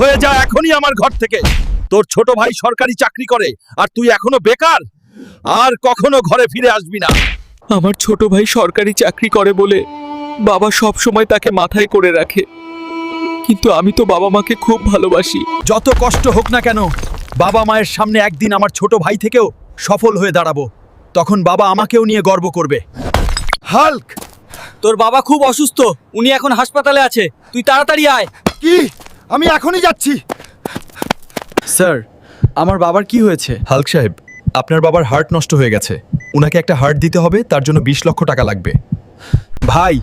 হয়ে যা এখনই আমার ঘর থেকে। তোর ছোট ভাই সরকারি চাকরি করে আর তুই এখনও বেকার? আর কখনো ঘরে ফিরে আসবি না। আমার ছোট ভাই সরকারি চাকরি করে বলে বাবা সব সময় তাকে মাথায় করে রাখে। কিন্তু আমি তো বাবা মাকে খুব ভালোবাসি। যত কষ্ট হোক না কেন বাবা মায়ের সামনে একদিন আমার ছোট ভাই থেকেও সফল হয়ে দাঁড়াবো। তখন বাবা আমাকেও নিয়ে গর্ব করবে। হাল্ক তোর বাবা খুব অসুস্থ উনি এখন হাসপাতালে আছে। তুই তাড়াতাড়ি আয়। কি? আমি এখনই যাচ্ছি। স্যার আমার বাবার কি হয়েছে? হালক সাহেব আপনার বাবার হার্ট নষ্ট হয়ে গেছে। উনাকে একটা হার্ট দিতে হবে তার জন্য বিশ লক্ষ টাকা লাগবে। ভাই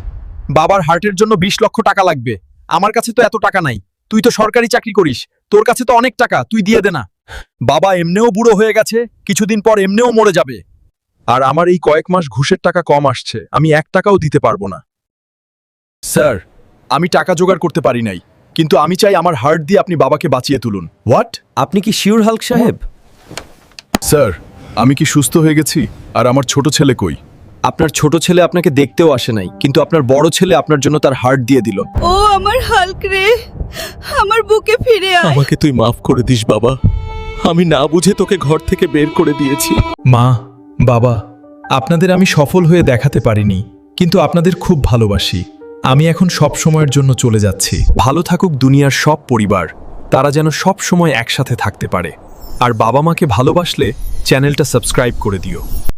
বাবার হার্টের জন্য বিশ লক্ষ টাকা লাগবে। আমার কাছে তো এত টাকা নাই। তুই তো সরকারি চাকরি করিস। তোর কাছে তো অনেক টাকা তুই দিয়ে দে না। বাবা এমনেও বুড়ো হয়ে গেছে কিছুদিন পর এমনেও মরে যাবে। আর আমার এই কয়েক মাস ঘুষের টাকা কম আসছে। আমি এক টাকাও দিতে পারব না। স্যার আমি টাকা জোগাড় করতে পারি নাই। কিন্তু আমি চাই আমার হার্ট দিয়ে আপনি বাবাকে বাঁচিয়ে তুলুন। হোয়াট আপনি কি শিওর হাল্ক সাহেব? স্যার আমি কি সুস্থ হয়ে গেছি? আর আমার ছোট ছেলে কই? আপনার ছোট ছেলে আপনাকে দেখতেও আসে নাই কিন্তু আপনার বড় ছেলে আপনার জন্য তার হার্ট দিয়ে দিল। ও আমার হাল্ক রে আমার বুকে ফিরে আয়। আমাকে তুই মাফ করে দিস বাবা। আমি না বুঝে তোকে ঘর থেকে বের করে দিয়েছি। মা বাবা আপনাদের আমি সফল হয়ে দেখাতে পারিনি কিন্তু আপনাদের খুব ভালোবাসি। আমি এখন সব সময়ের জন্য চলে যাচ্ছি। ভালো থাকুক দুনিয়ার সব পরিবার। তারা যেন সব সময় একসাথে থাকতে পারে। আর বাবা মাকে ভালোবাসলে চ্যানেলটা সাবস্ক্রাইব করে দিও।